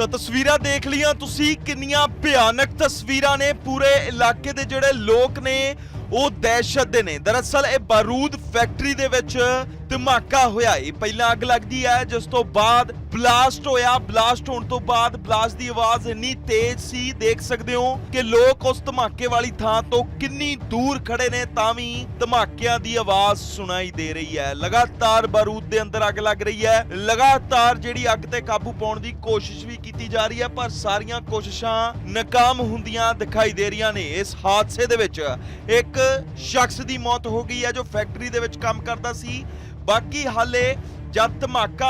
ਤਾਂ ਤਸਵੀਰਾਂ ਦੇਖ ਲਈਆਂ। ਤੁਸੀਂ ਕਿੰਨੀਆਂ ਭਿਆਨਕ ਤਸਵੀਰਾਂ ਨੇ ਪੂਰੇ ਇਲਾਕੇ ਦੇ ਜਿਹੜੇ ਲੋਕ ਨੇ, ਉਹ ਦਹਿਸ਼ਤ ਦੇ ਨੇ। ਦਰਅਸਲ ਇਹ ਬਾਰੂਦ ਫੈਕਟਰੀ ਦੇ ਵਿੱਚ ਧਮਾਕਾ ਹੋਇਆ। ਇਹ ਪਹਿਲਾਂ ਅੱਗ ਲੱਗਦੀ ਹੈ, ਜਿਸ ਤੋਂ ਬਾਅਦ ਬਲਾਸਟ ਹੋਇਆ, ਬਲਾਸਟ ਹੋਣ ਤੋਂ ਬਾਅਦ ਬਲਾਸਟ ਦੀ ਆਵਾਜ਼ ਇੰਨੀ ਤੇਜ਼ ਸੀ, ਦੇਖ ਸਕਦੇ ਹੋ ਕਿ ਲੋਕ ਉਸ ਧਮਾਕੇ ਵਾਲੀ ਥਾਂ ਤੋਂ ਕਿੰਨੀ ਦੂਰ ਖੜੇ ਨੇ ਤਾਂ ਵੀ ਧਮਾਕਿਆਂ ਦੀ ਆਵਾਜ਼ ਸੁਣਾਈ ਦੇ ਰਹੀ ਹੈ। ਲਗਾਤਾਰ ਬਾਰੂਦ ਦੇ ਅੰਦਰ ਅੱਗ ਲੱਗ ਰਹੀ ਹੈ। ਲਗਾਤਾਰ ਜਿਹੜੀ ਅੱਗ ਤੇ ਕਾਬੂ ਪਾਉਣ ਦੀ ਕੋਸ਼ਿਸ਼ ਵੀ ਕੀਤੀ ਜਾ ਰਹੀ ਹੈ, ਪਰ ਸਾਰੀਆਂ ਕੋਸ਼ਿਸ਼ਾਂ ਨਾਕਾਮ ਹੁੰਦੀਆਂ ਦਿਖਾਈ ਦੇ ਰਹੀਆਂ ਨੇ। ਇਸ ਹਾਦਸੇ ਦੇ ਵਿੱਚ ਇੱਕ ਸ਼ਖਸ ਦੀ ਮੌਤ ਹੋ ਗਈ ਹੈ, ਜੋ ਫੈਕਟਰੀ ਦੇ ਵਿੱਚ ਕੰਮ ਕਰਦਾ ਸੀ। ਬਾਕੀ ਹਾਲੇ ਜਦ ਧਮਾਕਾ